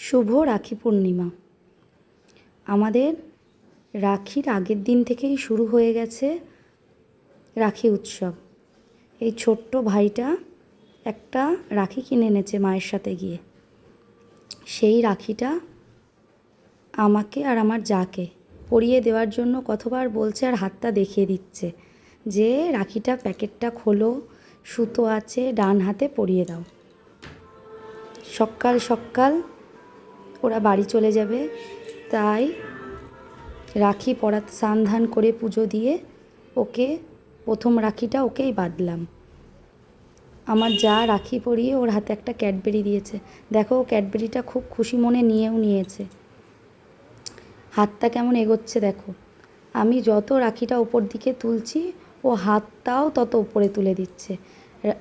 শুভ রাখি পূর্ণিমা। আমাদের রাখির আগের দিন থেকেই শুরু হয়ে গেছে রাখি উৎসব। এই ছোট্ট ভাইটা একটা রাখি কিনে এনেছে মায়ের সাথে গিয়ে। সেই রাখিটা আমাকে আর আমার যাকে পরিয়ে দেওয়ার জন্য কতবার বলছে আর হাতটা দেখিয়ে দিচ্ছে যে রাখিটা প্যাকেটটা খোলো, সুতো আছে, ডান হাতে পরিয়ে দাও। সকাল সকাল ওরা বাড়ি চলে যাবে। তাই রাখি পড়া স্নান ধান করে পুজো দিয়ে ওকে, প্রথম রাখিটা ওকেই বাঁধলাম। আমার যা রাখি পরিয়ে ওর হাতে একটা ক্যাডবেরি দিয়েছে। দেখো, ও ক্যাডবেরিটা খুব খুশি মনে নিয়েও নিয়েছে। হাতটা কেমন এগোচ্ছে দেখো। আমি যত রাখিটা ওপর দিকে তুলছি, ও হাতটাও তত উপরে তুলে দিচ্ছে।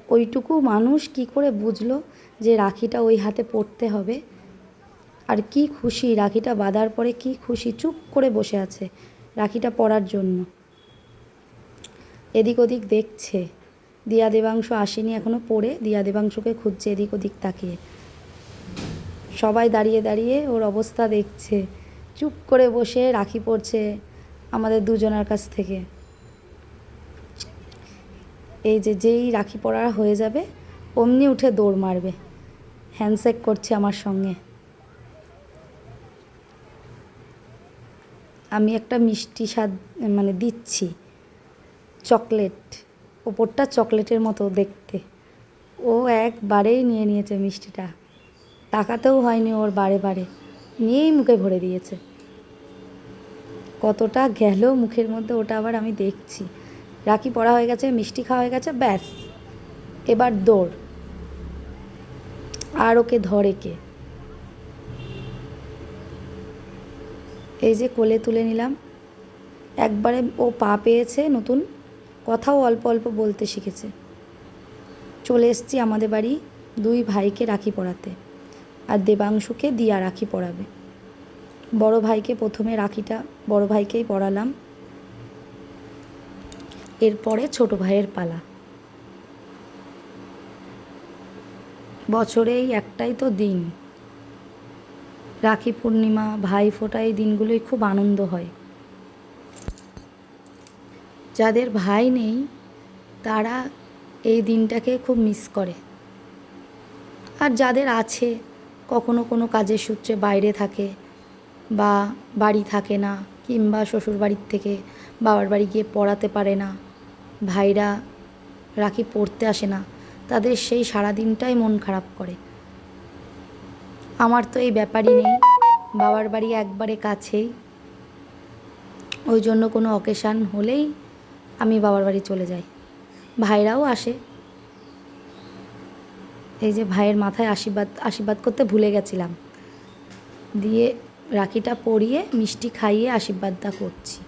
ওইটুকু মানুষ কি করে বুঝলো যে রাখিটা ওই হাতে পড়তে হবে? আর কি খুশি, রাখিটা বাঁধার পরে কি খুশি, চুপ করে বসে আছে রাখিটা পরার জন্য। এদিক ওদিক দেখছে, দিয়া দেবাংশ আসেনি এখনও পড়ে, দিয়া দেবাংশকে খুঁজছে এদিক ওদিক তাকিয়ে। সবাই দাঁড়িয়ে দাঁড়িয়ে ওর অবস্থা দেখছে, চুপ করে বসে রাখি পড়ছে আমাদের দুজনের কাছ থেকে। এই যে যেই রাখি পড়া হয়ে যাবে, অমনি উঠে দৌড় মারবে, হ্যান্ডশেক করছে আমার সঙ্গে। আমি একটা মিষ্টি স্বাদ মানে দিচ্ছি। চকলেট। ওপরটা চকলেটের মতো দেখতে। ও একবারেই নিয়ে নিয়েছে মিষ্টিটা। তাকাতেও হয়নি ওর বারে বারে। নিয়েই মুখে ভরে দিয়েছে। কতটা গেল মুখের মধ্যে ওটা আবার আমি দেখছি। রাখি পড়া হয়ে গেছে, মিষ্টি খাওয়া হয়ে গেছে, ব্যাস। এবার দৌড়। আর ওকে ধরে কে? এই যে কোলে তুলে নিলাম। একবারে ও পা পেয়েছে নতুন, কথাও অল্প অল্প বলতে শিখেছে। চলে এসছি আমাদের বাড়ি দুই ভাইকে রাখি পড়াতে আর দেবাংশুকে দিয়া রাখি পড়াবে বড় ভাইকে প্রথমে রাখিটা, বড় ভাইকেই পড়ালাম এরপরে ছোট ভাইয়ের পালা। বছরেই একটাই তো দিন। রাখি পূর্ণিমা, ভাই ফোঁটা এই দিনগুলোই খুব আনন্দ হয়। যাদের ভাই নেই, তারা এই দিনটাকে খুব মিস করে। আর যাদের আছে, কখনো কোনো কাজের সূত্রে বাইরে থাকে বা বাড়ি থাকে না, কিংবা শ্বশুর বাড়ির থেকে বাবার বাড়ি গিয়ে পড়াতে পারে না, ভাইরা রাখি পড়তে আসে না, তাদের সেই সারা দিনটাই মন খারাপ করে। আমার তো এই ব্যাপারই নেই। বাবার বাড়ি একবারে কাছেই। ওই জন্য কোনো অকেশান হলেই আমি বাবার বাড়ি চলে যাই। ভাইরাও আসে। এই যে ভাইয়ের মাথায় আশীর্বাদ আশীর্বাদ করতে ভুলে গেছিলাম। দিয়ে রাখিটা পরিয়ে মিষ্টি খাইয়ে আশীর্বাদটা করছি।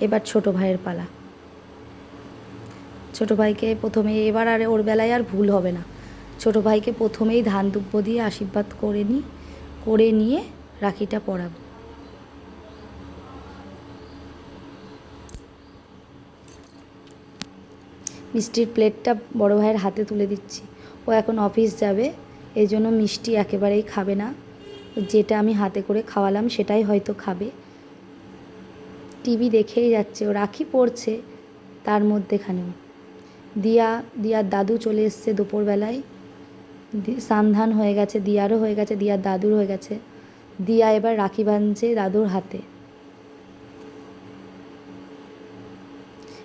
এবার ছোট ভাইয়ের পালা। ছোট ভাইকে প্রথমে এবার আর ওর বেলায় আর ভুল হবে না। ছোট ভাইকে প্রথমেই ধান দুব্য দিয়ে আশীর্বাদ করে নিই করে নিয়ে রাখিটা পরাবো। মিষ্টির প্লেটটা বড় ভাইয়ের হাতে তুলে দিচ্ছি। ও এখন অফিস যাবে, এই জন্য মিষ্টি একেবারেই খাবে না। যেটা আমি হাতে করে খাওয়ালাম সেটাই হয়তো খাবে। টিভি দেখেই যাচ্ছে, ও রাখি পড়ছে তার মধ্যেখানেও। দিয়া, দিয়ার দাদু চলে এসছে দুপুরবেলায়। সান্ধান হয়ে গেছে, দিয়ারও হয়ে গেছে, দিয়ার দাদুর হয়ে গেছে। দিয়া এবার রাখি বাঁধছে দাদুর হাতে।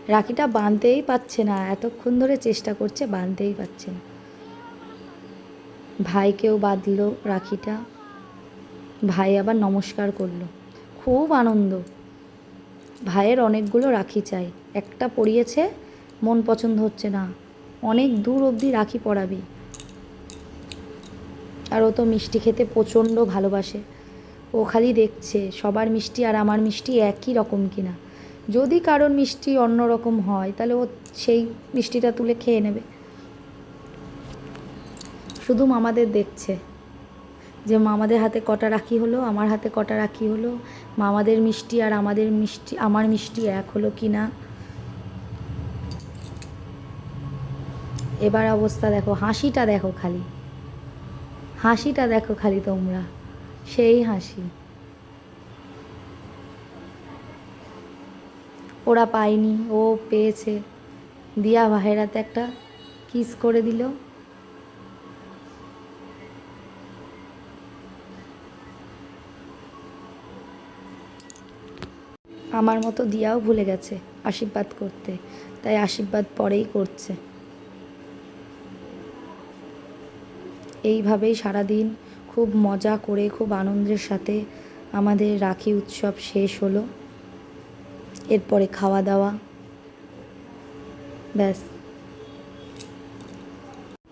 রাখিটা বাঁধতেই পারছে না, এতক্ষণ ধরে চেষ্টা করছে, বাঁধতেই পারছে না। ভাইকেও বাঁধলো রাখিটা, ভাই আবার নমস্কার করল। খুব আনন্দ। ভাইয়ের অনেকগুলো রাখি চাই। একটা পরিয়েছে মন পছন্দ হচ্ছে না। অনেক দূর অবধি রাখি পরাবি আর ও তো মিষ্টি খেতে প্রচণ্ড ভালোবাসে। ও খালি দেখছে, সবার মিষ্টি আর আমার মিষ্টি একই রকম কিনা। যদি কারোর মিষ্টি অন্য রকম হয়, তাহলে ও সেই মিষ্টিটা তুলে খেয়ে নেবে। শুধু মামাদের দেখছে। যে মামাদের হাতে কটা রাখি হলো, আমার হাতে কটা রাখি হলো, মামাদের মিষ্টি আর আমাদের মিষ্টি, আমার মিষ্টি এক হলো কি না এবার অবস্থা দেখো, হাসিটা দেখো খালি। হাসিটা দেখো খালি তোমরা। সেই হাসি। ওরা পায়নি, ও পেয়েছে। দিয়া ভাইরাতে একটা কিস করে দিল। আমার মতো দিয়াও ভুলে গেছে আশীর্বাদ করতে। তাই আশীর্বাদ পরেই করছে। এইভাবেই সারাদিন খুব মজা করে, খুব আনন্দের সাথে আমাদের রাখি উৎসব শেষ হলো। এরপরে খাওয়া দাওয়া। ব্যাস।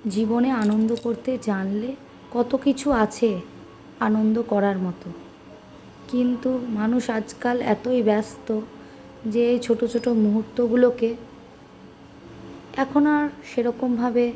জীবনে আনন্দ করতে জানলে কত কিছু আছে আনন্দ করার মতো। কিন্তু মানুষ আজকাল এতই ব্যস্ত যে ছোটো ছোটো মুহূর্তগুলোকে এখন আর সেরকমভাবে